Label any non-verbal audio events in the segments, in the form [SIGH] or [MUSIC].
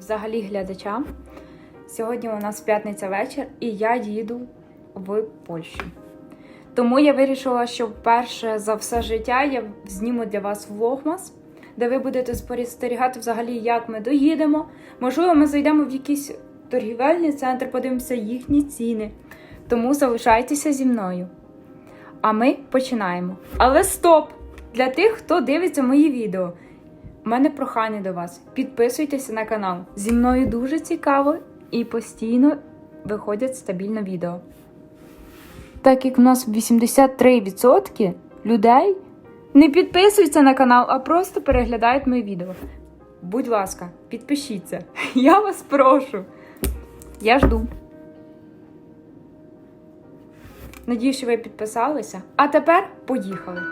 взагалі глядачам. Сьогодні у нас п'ятниця вечір, і я їду в Польщу. Тому я вирішила, що вперше за все життя я зніму для вас влогмас, де ви будете спостерігати взагалі, як ми доїдемо. Можливо, ми зайдемо в якийсь торгівельний центр, подивимося їхні ціни. Тому залишайтеся зі мною. А ми починаємо. Але стоп! Для тих, хто дивиться мої відео. У мене прохання до вас. Підписуйтеся на канал. Зі мною дуже цікаво і постійно виходять стабільно відео. Так як в нас 83% людей не підписуються на канал, а просто переглядають мої відео. Будь ласка, підпишіться. [LAUGHS] Я вас прошу. Я жду. Надію, що ви підписалися. А тепер поїхали.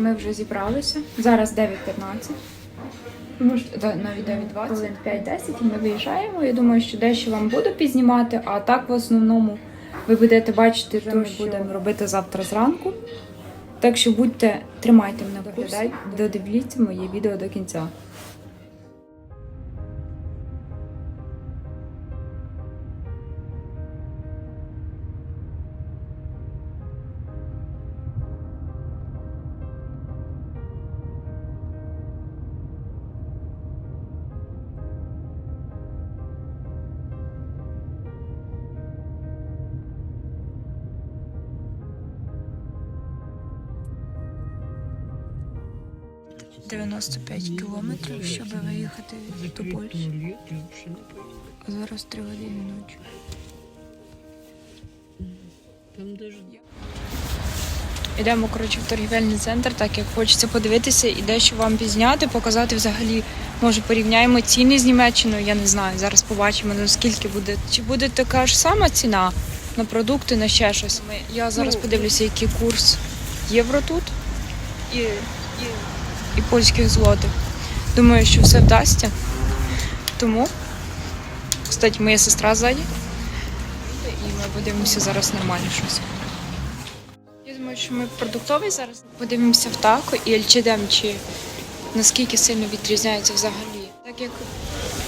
Ми вже зібралися. Зараз 9.15. Може, навіть 9.20, хвилин 5-10 і ми виїжджаємо. Я думаю, що дещо вам буду пізнімати, а так в основному ви будете бачити, що ми будемо робити завтра зранку. Так що будьте, тримайте мене в курсі, додивіться моє відео до кінця. — 95 кілометрів, щоб виїхати до Польщі. А зараз 3 години ночі. Там дуже Йдемо, коротше, в торгівельний центр, так як хочеться подивитися і дещо вам пізняти, показати взагалі. Може, порівняємо ціни з Німеччиною, я не знаю. Зараз побачимо, наскільки буде. Чи буде така ж сама ціна на продукти, на ще щось. Я зараз Ну, подивлюся, який курс євро тут і, і, і польських злотих. Думаю, що все вдасться. Тому, кстати, моя сестра ззаді. І ми подивимося зараз нормально щось. Я думаю, що ми продуктовий зараз подивимося в тако і Ельчедем, чи наскільки сильно відрізняється взагалі. Так як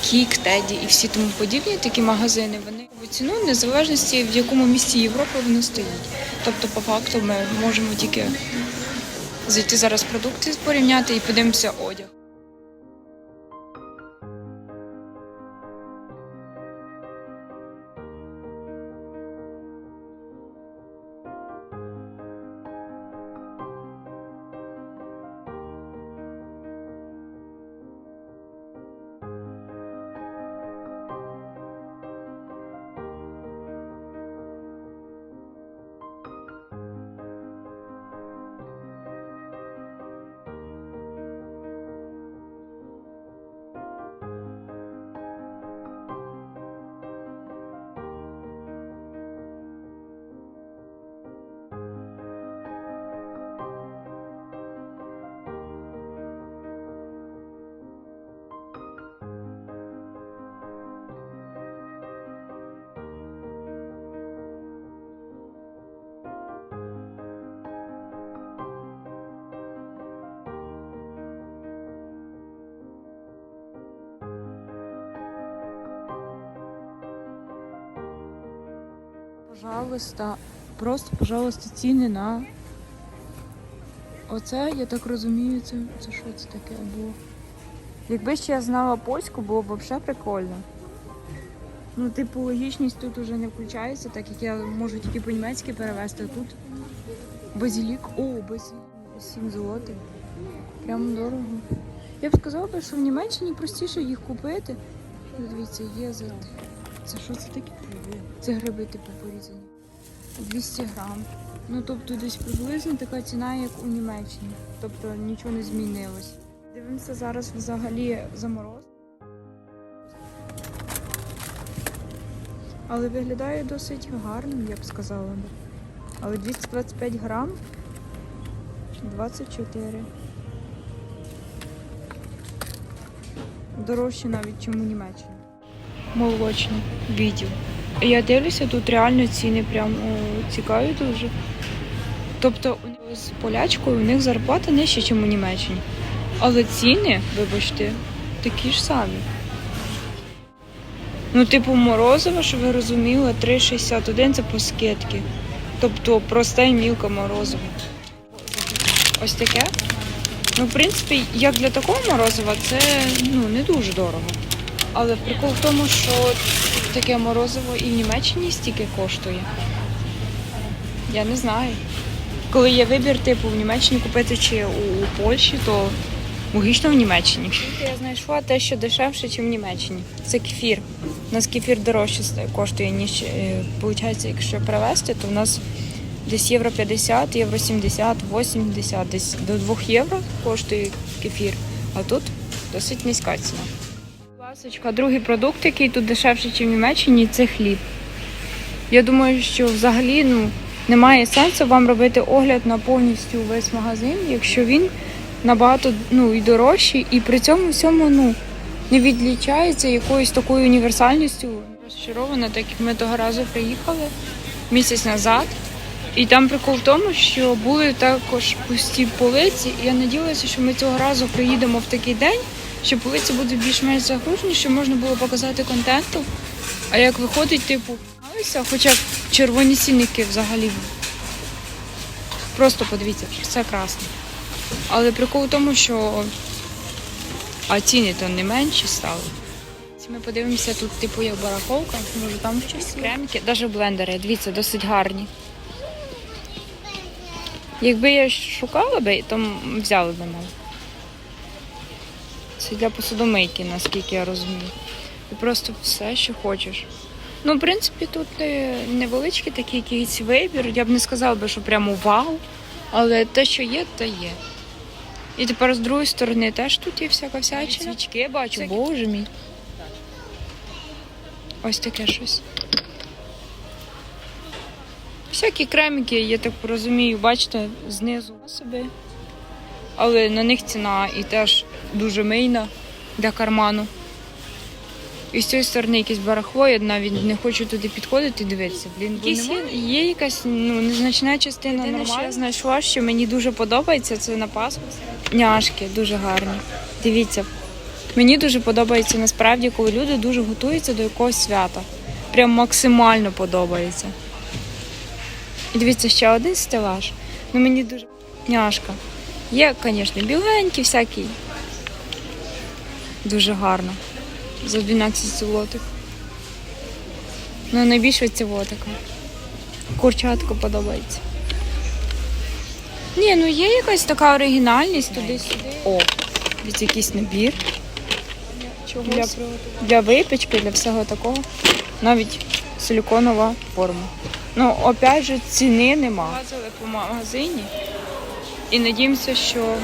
Кік, Теді і всі тому подібні такі магазини, вони ціну незалежності в якому місті Європи вони стоять. Тобто, по факту, ми можемо тільки зайти зараз продукти порівняти і подивимося одяг. Пожалуйста, просто, пожалуйста, ціни на. Оце, я так розумію, це, це що це таке було? Якби ще я знала польську, було б взагалі прикольно. Ну, типу, логічність тут уже не включається, так як я можу тільки по-німецьки перевести, а тут базилік. О, базилік. 7 злотих. Прямо дорого. Я б сказала, що в Німеччині простіше їх купити. Дивіться, є за. Це що це таке? Це гриби типу порізані. 200 грам. Ну тобто десь приблизно така ціна, як у Німеччині. Тобто нічого не змінилось. Дивимося зараз взагалі замороз. Але виглядає досить гарним, я б сказала. Але 225 грам 24. Дорожче навіть, ніж у Молочні відділ. Я дивлюся, тут реально ціни прям о, цікаві дуже. Тобто з полячкою у них зарплата нижча, ніж у Німеччині. Але ціни, вибачте, такі ж самі. Ну, типу, морозиво, щоб ви розуміли, 3,61 це по скидки. Тобто просте і мілке морозиво. Ось таке. Ну, в принципі, як для такого морозива, це ну, не дуже дорого. Але прикол в тому, що таке морозиво і в Німеччині стільки коштує. Я не знаю. Коли є вибір, типу, в Німеччині купити чи у, Польщі, то логічно в Німеччині. Я знайшла те, що дешевше, ніж в Німеччині. Це кефір. У нас кефір дорожче коштує, ніж е, виходить, якщо привезти, то в нас десь євро 50, євро 70, 80, десь до 2 євро коштує кефір. А тут досить низька ціна. Ласочка, другий продукт, який тут дешевше, ніж в Німеччині, це хліб. Я думаю, що взагалі ну, немає сенсу вам робити огляд на повністю весь магазин, якщо він набагато ну, і дорожчий, і при цьому всьому ну, не відлічається якоюсь такою універсальністю. Розчарована, так як ми того разу приїхали місяць назад. І там прикол в тому, що були також пусті полиці, і я надіялася, що ми цього разу приїдемо в такий день, що полиці будуть більш-менш загружені, щоб можна було показати контенту. А як виходить, типу, хоча б червоні сінники взагалі. Просто подивіться, все красно. Але прикол в тому, що а ціни то не менші стали. Ми подивимося тут, типу, як барахолка, може там щось кремки, навіть блендери, дивіться, досить гарні. Якби я шукала би, то взяли б мене. Це для посудомийки, наскільки я розумію. І просто все, що хочеш. Ну, в принципі, тут невеличкий такий якийсь вибір. Я б не сказала би, що прямо вау. Але те, що є, то є. І тепер з другої сторони теж тут є всяка всячина. Свічки бачу, Всякі. боже мій. Ось таке щось. Всякі кремики, я так розумію, бачите, знизу собі. Але на них ціна і теж дуже мийна для карману. І з цієї сторони якесь барахло, я навіть не хочу туди підходити і дивитися. Блін, Якісь є, є якась ну, незначна частина Єдине, що я знайшла, що мені дуже подобається, це на Пасху. Няшки дуже гарні. Дивіться, мені дуже подобається насправді, коли люди дуже готуються до якогось свята. Прям максимально подобається. І дивіться, ще один стелаж. Ну мені дуже няшка. Є, звісно, біленький всякий. Дуже гарно. За 12 злотих. Ну, найбільше цього така. Курчатка подобається. Ні, ну є якась така оригінальність туди-сюди. О, від якийсь набір. Для, для випічки, для всього такого. Навіть силіконова форма. Ну, опять же, ціни нема. Лазили по магазині і надіємося, що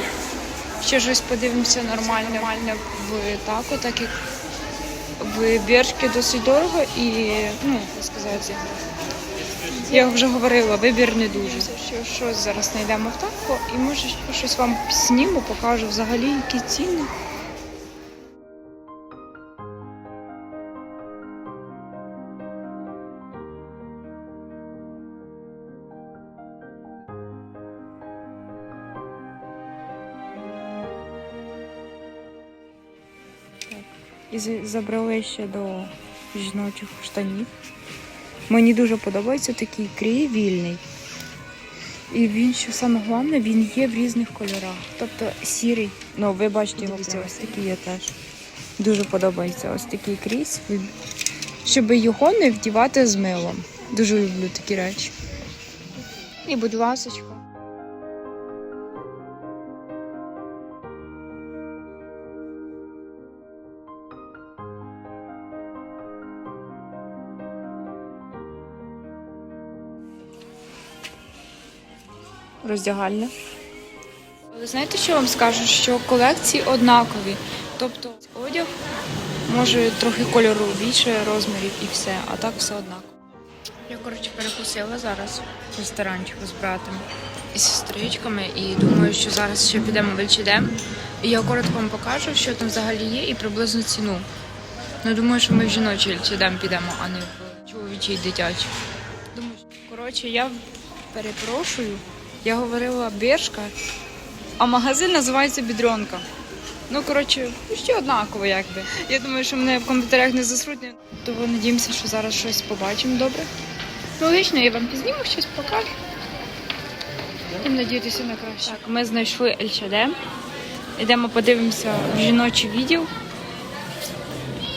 ще щось подивимося нормальне, нормальне в тако, так як в Бершки досить дорого і, ну, як сказати, я вже говорила, вибір не дуже. Що щось зараз знайдемо в тако і може щось вам сніму, покажу взагалі, які ціни. І забрали ще до жіночих штанів. Мені дуже подобається такий крій вільний. І він, що саме головне, він є в різних кольорах. Тобто сірий, ну ви бачите його, ось такий є теж. Дуже подобається ось такий кріс. Щоб його не вдівати з милом. Дуже люблю такі речі. І будь ласочка. Роздягальня. Але знаєте, що вам скажу? Що колекції однакові. Тобто одяг може трохи кольору більше розмірів і все, а так все однаково. Я, коротше, перекусила зараз в ресторанчику з братом і сестричками, і думаю, що зараз ще підемо в H&M. І я коротко вам покажу, що там взагалі є, і приблизну ціну. Ну, думаю, що ми в жіночий H&M підемо, а не в чоловічий дитячий. Думаю, що- коротше, я перепрошую, Я говорила біршка, а магазин називається Бідронка. Ну, коротше, ще однаково якби. Я думаю, що мене в коментарях не засруть. Тому надіємося, що зараз щось побачимо добре. Ну, логічно, я вам пізніму щось покажу. Будемо надіятися на краще. Так, ми знайшли ЛЧД. Йдемо подивимося в жіночий відділ.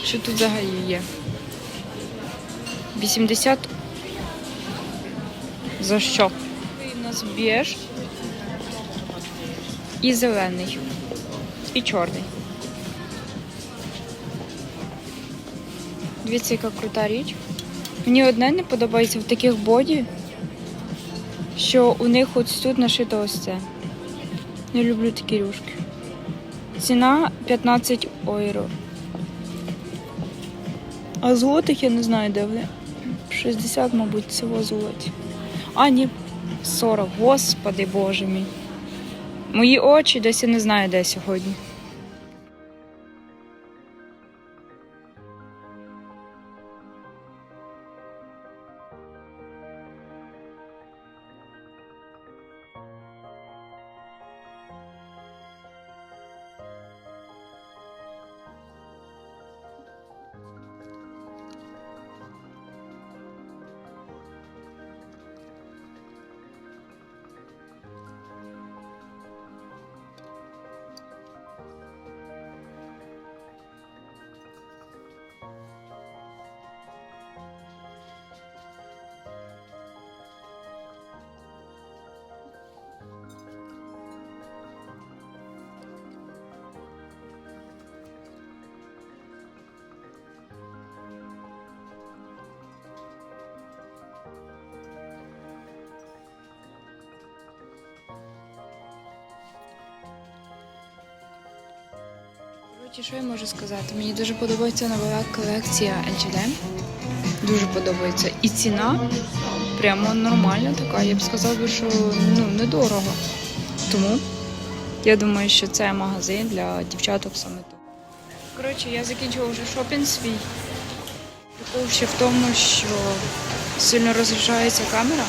Що тут взагалі є? 80. За що? Нас біж і зелений, і чорний. Дивіться, яка крута річ. Мені одне не подобається в таких боді, що у них ось тут нашито ось це. Не люблю такі рюшки. Ціна 15 євро. А злотих я не знаю, де вони. 60, мабуть, всього злоті. А, ні, 40. Господи боже мій. Мої очі десь не знаю, де сьогодні. Коротше, що я можу сказати? Мені дуже подобається нова колекція LGD. Дуже подобається. І ціна прямо нормальна така. Я б сказала, що ну, недорого. Тому я думаю, що це магазин для дівчаток саме тут. Коротше, я закінчила вже шопінг свій. Прикол ще в тому, що сильно розряджається камера,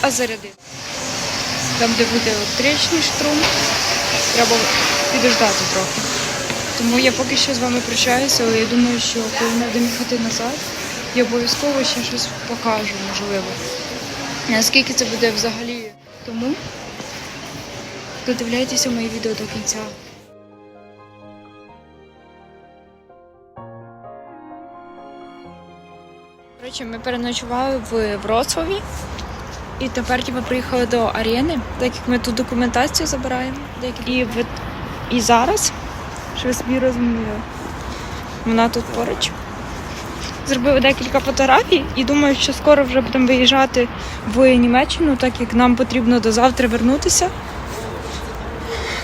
а зарядити. Там, де буде електричний штрум, треба підождати трохи. Тому я поки що з вами прощаюся, але я думаю, що коли ми будемо їхати назад, я обов'язково ще щось покажу, можливо. Наскільки це буде взагалі. Тому додивляйтеся мої відео до кінця. Коротше, ми переночували в Вроцлаві. І тепер ми приїхали до арени, так як ми тут документацію забираємо. І, в... і зараз, що ви собі розуміли, вона тут поруч. Зробили декілька фотографій і думаю, що скоро вже будемо виїжджати в Німеччину, так як нам потрібно до завтра вернутися.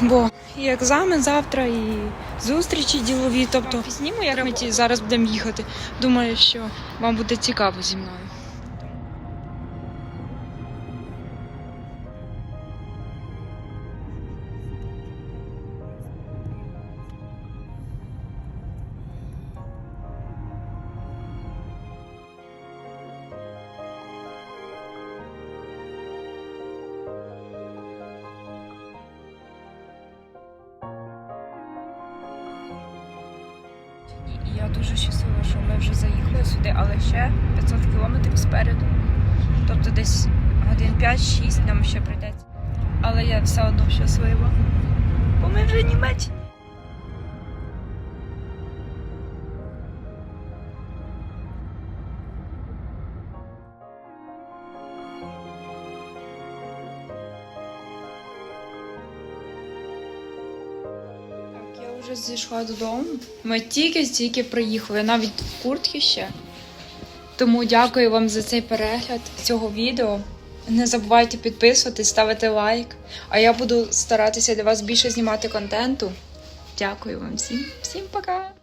Бо і екзамен завтра, і зустрічі ділові. Тобто зніму, як ми ті зараз будемо їхати. Думаю, що вам буде цікаво зі мною. Я дуже щаслива, що ми вже заїхали сюди, але ще 500 кілометрів спереду. Тобто десь годин 5-6 нам ще прийдеться. Але я все одно щаслива. Бо ми вже Німеччині. Вже зійшла додому. Ми тільки-тільки приїхали, навіть в куртки ще. Тому дякую вам за цей перегляд цього відео. Не забувайте підписуватись, ставити лайк. А я буду старатися для вас більше знімати контенту. Дякую вам всім. Всім пока!